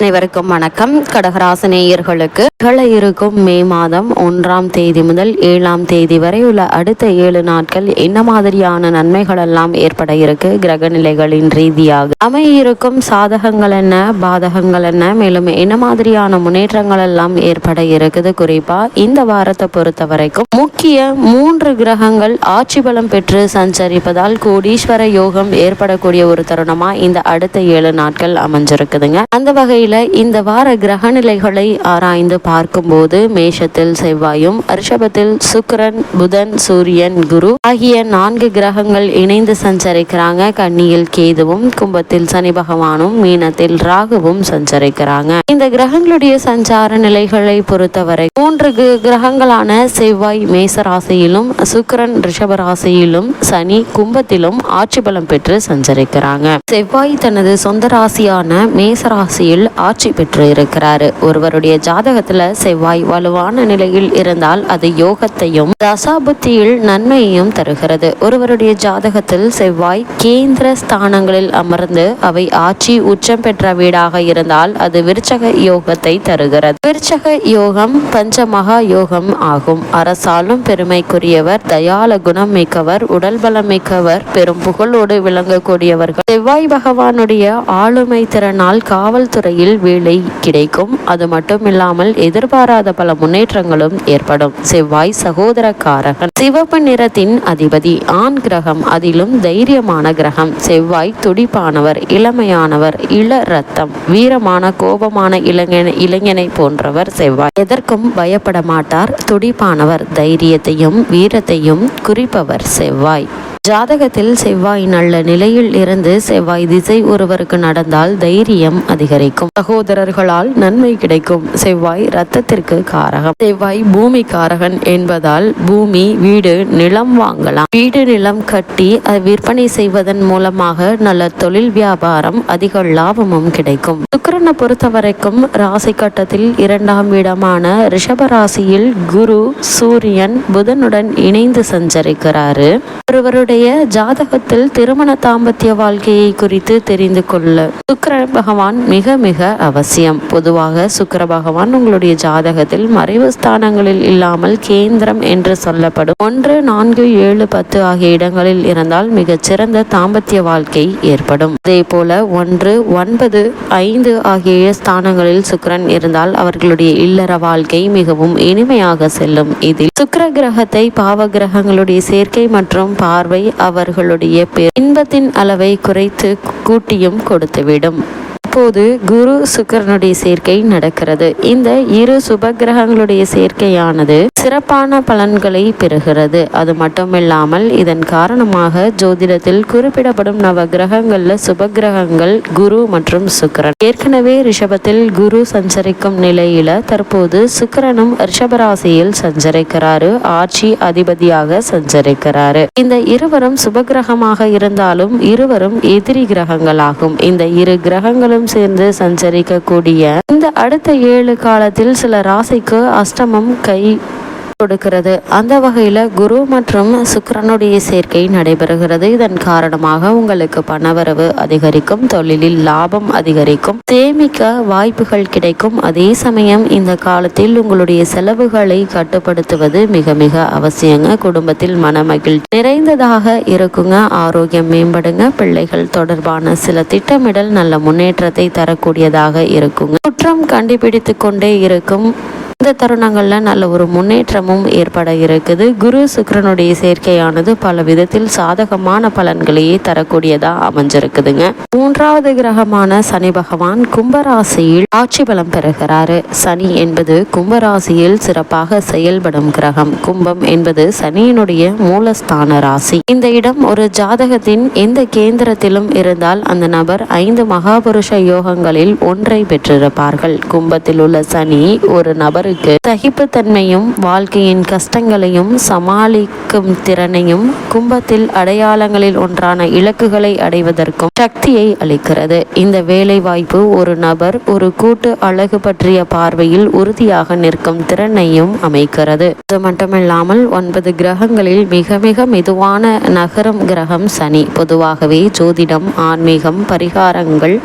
அனைவருக்கும் வணக்கம். கடகராசனேயர்களுக்கு நிகழ இருக்கும் மே மாதம் ஒன்றாம் தேதி முதல் ஏழாம் தேதி வரை உள்ள அடுத்த ஏழு நாட்கள் என்ன மாதிரியான நன்மைகள் எல்லாம் ஏற்பட இருக்கு? கிரக நிலைகளின் ரீதியாக அமையிருக்கும் சாதகங்கள் என்ன? பாதகங்கள் என்ன? மேலும் என்ன மாதிரியான முன்னேற்றங்கள் எல்லாம் ஏற்பட இருக்குது? குறிப்பா இந்த வாரத்தை பொறுத்த வரைக்கும் முக்கிய மூன்று கிரகங்கள் ஆட்சி பலம் பெற்று சஞ்சரிப்பதால் கோடீஸ்வர யோகம் ஏற்படக்கூடிய ஒரு தருணமா இந்த அடுத்த ஏழு நாட்கள் அமைஞ்சிருக்குதுங்க. அந்த வகையில் இந்த வார கிரக நிலைகளை ஆராய்ந்து பார்க்கும்போது மேஷத்தில் செவ்வாயும் ரிஷபத்தில் சுக்கரன் புதன் சூரியன் குரு ஆகிய நான்கு கிரகங்கள் இணைந்து சஞ்சரிக்கிறாங்க. கன்னியில் கேதுவும் கும்பத்தில் சனி பகவானும் மீனத்தில் ராகுவும் சஞ்சரிக்கிறாங்க. இந்த கிரகங்களுடைய சஞ்சார நிலைகளை பொறுத்தவரை மூன்று கிரகங்களான செவ்வாய் மேச ராசியிலும் சுக்கரன் ரிஷப ராசியிலும் சனி கும்பத்திலும் ஆட்சி பலம் பெற்று சஞ்சரிக்கிறாங்க. செவ்வாய் தனது சொந்த ராசியான மேச ராசியில் ஆட்சி பெற்று இருக்கிறாரு ஒருவருடைய ஜாதகத்துல செவ்வாய் வலுவான நிலையில் இருந்தால் அது யோகத்தையும் தசாபுத்தியில் நன்மையையும் தருகிறது. ஒருவருடைய ஜாதகத்தில் செவ்வாய் கேந்திர ஸ்தானங்களில் அமர்ந்து அவை ஆட்சி உச்சம் பெற்ற வீடாக இருந்தால் அது விருச்சக யோகத்தை தருகிறது. விருச்சக யோகம் பஞ்சமகா யோகம் ஆகும். அரசாலும் பெருமைக்குரியவர் தயால குணம் மிக்கவர் உடல் பலம் மிக்கவர் பெரும் புகழோடு விளங்கக்கூடியவர்கள். செவ்வாய் பகவானுடைய ஆளுமை திறனால் காவல்துறையில் வேலை கிடைக்கும். அது மட்டும் இல்லாமல் எதிர்பாராத பல முன்னேற்றங்களும் ஏற்படும். செவ்வாய் சகோதரக்காரகன். சிவப்பு நிறத்தின் அதிபதி. ஆண் கிரகம். அதிலும் தைரியமான கிரகம். செவ்வாய் துடிப்பானவர். இளமையானவர். இள ரத்தம். வீரமான கோபமான இளைஞன் இளைஞனை போன்றவர் செவ்வாய். எதற்கும் பயப்பட மாட்டார். துடிப்பானவர். தைரியத்தையும் வீரத்தையும் குறிப்பவர் செவ்வாய். ஜாதகத்தில் செவ்வாய் நல்ல நிலையில் இருந்து செவ்வாய் திசை ஒருவருக்கு நடந்தால் தைரியம் அதிகரிக்கும். சகோதரர்களால் நன்மை கிடைக்கும். செவ்வாய் ரத்தத்திற்கு காரகம். செவ்வாய் பூமி காரகன் என்பதால் பூமி வீடு நிலம் வாங்கலாம். வீடு நிலம் கட்டி அதை விற்பனை செய்வதன் மூலமாக நல்ல தொழில் வியாபாரம் அதிக லாபமும் கிடைக்கும். சுக்கிரனை பொறுத்த வரைக்கும் ராசி கட்டத்தில் இரண்டாம் இடமான ரிஷப ராசியில் குரு சூரியன் புதனுடன் இணைந்து சஞ்சரிக்கிறாரு. ஒருவருடைய ஜாதகத்தில் திருமண தாம்பத்திய வாழ்க்கையை குறித்து தெரிந்து கொள்ள சுக்கர பகவான் மிக மிக அவசியம். பொதுவாக சுக்கர பகவான் உங்களுடைய ஜாதகத்தில் மறைவு ஸ்தானங்களில் இல்லாமல் கேந்திரம் என்று சொல்லப்படும். ஒன்று நான்கு ஏழு பத்து ஆகிய இடங்களில் இருந்தால் மிகச்சிறந்த தாம்பத்திய வாழ்க்கை ஏற்படும். அதே போல ஒன்று ஒன்பது ஐந்து ஆகிய ஸ்தானங்களில் சுக்கரன் இருந்தால் அவர்களுடைய இல்லற வாழ்க்கை மிகவும் இனிமையாக செல்லும். இதில் சுக்கர கிரகத்தை பாவ கிரகங்களுடைய சேர்க்கை மற்றும் பார்வை அவர்களுடைய இன்பத்தின் அளவை குறைத்து கூட்டியும் கொடுத்துவிடும். இப்போது குரு சுக்கரனுடைய சேர்க்கை நடக்கிறது. இந்த இரு சுபகிரகங்களுடைய சேர்க்கையானது சிறப்பான பலன்களை பெறுகிறது. அது மட்டுமில்லாமல் இதன் காரணமாக ஜோதிடத்தில் குறிப்பிடப்படும் நவ கிரகங்கள்ல சுபகிரகங்கள் குரு மற்றும் சுக்கரன். ஏற்கனவே ரிஷபத்தில் குரு சஞ்சரிக்கும் நிலையில தற்போது சுக்கரனும் ரிஷபராசியில் சஞ்சரிக்கிறாரு. ஆட்சி அதிபதியாக சஞ்சரிக்கிறாரு. இந்த இருவரும் சுபகிரகமாக இருந்தாலும் இருவரும் எதிரி கிரகங்களாகும். இந்த இரு கிரகங்களும் சேர்ந்து சஞ்சரிக்கக்கூடிய இந்த அடுத்த ஏழு காலத்தில் சில ராசிக்கு அஷ்டமம் கை கொடுக்கிறது. அந்த வகையில் குரு மற்றும் சுக்கரனுடைய சேர்க்கை நடைபெறுகிறது. இதன் காரணமாக உங்களுக்கு பணவரவு அதிகரிக்கும் தொழிலில் லாபம் அதிகரிக்கும் சேமிக்க வாய்ப்புகள் கிடைக்கும். அதே சமயம் இந்த காலத்தில் உங்களுடைய செலவுகளை கட்டுப்படுத்துவது மிக மிக அவசியங்க. குடும்பத்தில் மனமகிழ் நிறைந்ததாக இருக்குங்க. ஆரோக்கியம் மேம்படுங்க. பிள்ளைகள் தொடர்பான சில திட்டமிடல் நல்ல முன்னேற்றத்தை தரக்கூடியதாக இருக்குங்க. குற்றம் கண்டுபிடித்து கொண்டே இருக்கும். இந்த தருணங்கள்ல நல்ல ஒரு முன்னேற்றமும் ஏற்பட இருக்குது. குரு சுக்கரனுடைய சேர்க்கையானது பல விதத்தில் சாதகமான பலன்களையே தரக்கூடியதா அமைஞ்சிருக்குதுங்க. மூன்றாவது கிரகமான சனி பகவான் கும்பராசியில் ஆட்சி பலம் பெறுகிறாரு. சனி என்பது கும்பராசியில் சிறப்பாக செயல்படும் கிரகம். கும்பம் என்பது சனியினுடைய மூலஸ்தான ராசி. இந்த இடம் ஒரு ஜாதகத்தின் எந்த கேந்திரத்திலும் இருந்தால் அந்த நபர் ஐந்து மகாபுருஷ யோகங்களில் ஒன்றை பெற்றிருப்பார்கள். கும்பத்தில் உள்ள சனி ஒரு நபர் நபருக்கு சகிப்புத்தன்மையும் வாழ்க்கையின் கஷ்டங்களையும் சமாளிக்கும் திறனையும் கும்பத்தில் அடையாளங்களில் ஒன்றான இலக்குகளை அடைவதற்கும் சக்தியை அளிக்கிறது. இந்த வேலை வாய்ப்பு ஒரு நபர் ஒரு கூட்டு அழகு பற்றிய பார்வையில் உறுதியாக நிற்கும் திறனையும் அமைக்கிறது. அது மட்டுமில்லாமல் ஒன்பது கிரகங்களில் மிக மிக மெதுவான நகரும் கிரகம் சனி. பொதுவாகவே ஜோதிடம் ஆன்மீகம் பரிகாரங்கள்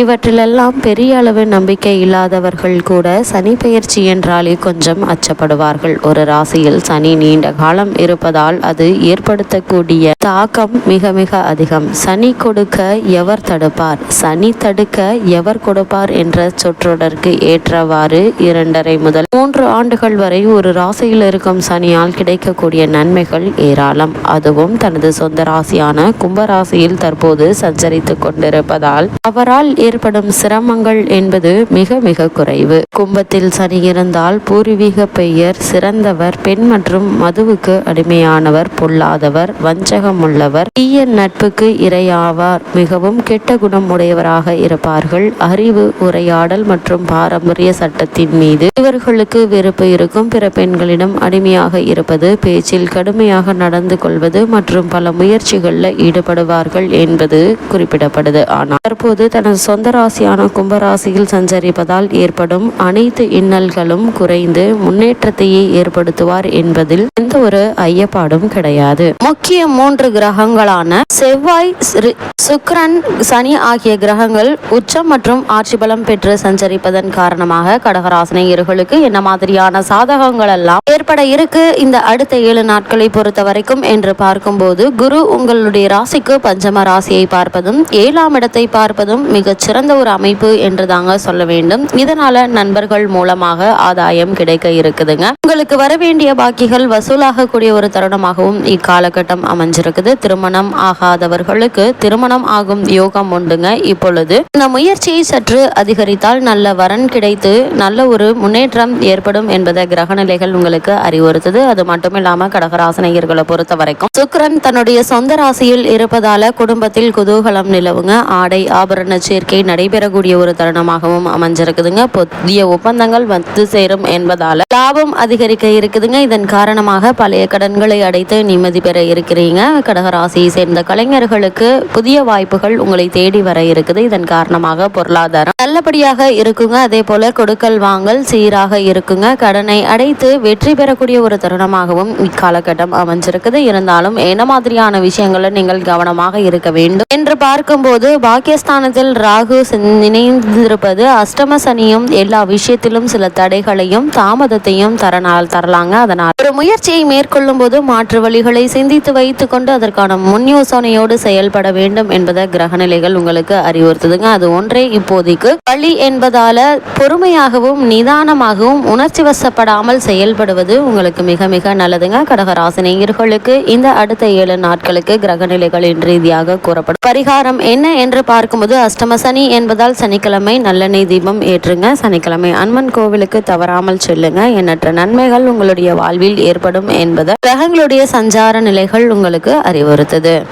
இவற்றிலெல்லாம் பெரிய அளவு நம்பிக்கை இல்லாதவர்கள் கூட சனி பெயர்ச்சி என்றாலே கொஞ்சம் அச்சப்படுவார்கள். ஒரு ராசியில் சனி நீண்ட காலம் இருப்பதால் அது ஏற்படுத்தக்கூடிய தாக்கம் மிக மிக அதிகம். சனி கொடுக்க எவர் தடுப்பார்? சனி தடுக்க எவர் கொடுப்பார் என்ற சொற்றொடருக்கு ஏற்றவாறு இரண்டரை முதல் மூன்று ஆண்டுகள் வரை ஒரு ராசியில் இருக்கும் சனியால் கிடைக்கக்கூடிய நன்மைகள் ஏராளம். அதுவும் தனது சொந்த ராசியான கும்பராசியில் தற்போது சஞ்சரித்துக் கொண்டிருப்பதால் அவரால் ஏற்படும் சிரமங்கள் என்பது மிக மிக குறைவு. கும்பத்தில் சனி இருந்தால் பூர்வீக பெயர் சிறந்தவர் பெண் மற்றும் மதுவுக்கு அடிமையானவர் பொல்லாதவர் வஞ்சகம் உள்ளவர் தீய நட்புக்கு இரையாவார். மிகவும் கெட்ட குணம் உடையவராக இருப்பார்கள். அறிவு உரையாடல் மற்றும் பாரம்பரிய சட்டத்தின் மீது இவர்களுக்கு வெறுப்பு இருக்கும். பிற பெண்களிடம் அடிமையாக இருப்பது பேச்சில் கடுமையாக நடந்து கொள்வது மற்றும் பல முயற்சிகளில் ஈடுபடுவார்கள் என்பது குறிப்பிடப்படுது. ஆனால் தற்போது தனது சொந்த ராசியான கும்பராசியில் சஞ்சரிப்பதால் ஏற்படும் அனைத்து இன்னல்களும் குறைந்து முன்னேற்றத்தையே ஏற்படுத்துவார் என்பதில் எந்த ஒரு ஐயப்பாடும் கிடையாது. முக்கிய மூன்று கிரகங்களான செவ்வாய் சுக்ரன் சுக்கிரன் சனி ஆகிய கிரகங்கள் உச்சம் மற்றும் ஆட்சி பலம் பெற்று சஞ்சரிப்பதன் காரணமாக கடகராசினியர்களுக்கு என்ன மாதிரியான சாதகங்கள் எல்லாம் ஏற்பட இருக்கு? இந்த அடுத்த ஏழு நாட்களை பொறுத்த வரைக்கும் என்று பார்க்கும்போது குரு உங்களுடைய ராசிக்கு பஞ்சம ராசியை பார்ப்பதும் ஏழாம் இடத்தை பார்ப்பதும் மிகச் சிறந்த ஒரு அமைப்பு என்று தாங்க சொல்ல வேண்டும். இதனால நண்பர்கள் மூலமாக ஆதாயம் கிடைக்க இருக்குதுங்க. உங்களுக்கு வர வேண்டிய பாக்கிகள் வசூலாகக்கூடிய ஒரு தருணமாகவும் இக்காலகட்டம் அமைஞ்சிருக்குது. திருமணம் ஆகாதவர்களுக்கு திருமணம் ஆகும் யோகம் உண்டுங்க. இப்பொழுது இந்த முயற்சியை சற்று அதிகரித்தால் நல்ல வரன் கிடைத்து நல்ல ஒரு முன்னேற்றம் ஏற்படும் என்பதை கிரகநிலைகள் உங்களுக்கு அறிவுறுத்துது. அது மட்டும் இல்லாம கடகராசனையர்களை பொறுத்த வரைக்கும் சுக்கரன் தன்னுடைய சொந்த ராசியில் இருப்பதால குடும்பத்தில் குதூகலம் நிலவுங்க. ஆடை ஆபரண சேர்க்கை நடைபெறக்கூடிய ஒரு தருணமாகவும் அமைஞ்சிருக்குதுங்க. புதிய ஒப்பந்தங்கள் வந்து சேரும் என்பதால லாபம் அதிகரிக்க இருக்குதுங்க. இதன் காரணமாக பழைய கடன்களை அடைத்து நிம்மதி பெற இருக்கிறீங்க. கடகராசியை சேர்ந்த கலைஞர்களுக்கு புதிய வாய்ப்புகள் உங்களை தேடி வர இருக்குது. இதன் காரணமாக பொருளாதாரம் நல்லபடியாக இருக்குங்க. அதே போல கொடுக்கல் வாங்கல் சீராக இருக்குங்க. கடனை அடைத்து வெற்றி பெறக்கூடிய ஒரு தருணமாகவும் இக்காலகட்டம் அமைஞ்சிருக்குது. இருந்தாலும் என்ன மாதிரியான விஷயங்களை நீங்கள் கவனமாக இருக்க வேண்டும் என்று பார்க்கும்போது பாக்கியஸ்தானத்தில் ராகு நினைந்திருப்பது அஷ்டம சனியும் எல்லா விஷயத்திலும் சில தடைகளையும் தாமதத்தையும் தரனால் தரலாங்க. அதனால் ஒரு முயற்சியை மேற்கொள்ளும் போது மாற்று வழிகளை சிந்தித்து வைத்துக் கொண்டு அதற்கான முன் யோசனையோடு செயல்பட வேண்டும் என்பதை கிரகநிலைகள் உங்களுக்கு அறிவுறுத்துதுங்க. அது ஒன்றே. இப்போதைக்கு வழி என்பதால பொறுமையாகவும் நிதானமாகவும் உணர்ச்சி வசப்படாமல் செயல்படுவது உங்களுக்கு மிக மிக நல்லதுங்க. கடகராசினியர்களுக்கு இந்த அடுத்த ஏழு நாட்களுக்கு கிரகநிலைகளின் ரீதியாக கூறப்படும். பரிகாரம் என்ன என்று பார்க்கும்போது அஷ்டமச சனி என்பதால் சனிக்கிழமை நல்லெண்ணெய் தீபம் ஏற்றுங்க. சனிக்கிழமை அன்மன் கோவிலுக்கு தவறாமல் செல்லுங்க. எண்ணற்ற நன்மைகள் உங்களுடைய வாழ்வில் ஏற்படும் என்பதை கிரகங்களுடைய சஞ்சார நிலைகள் உங்களுக்கு அறிவுறுத்துது.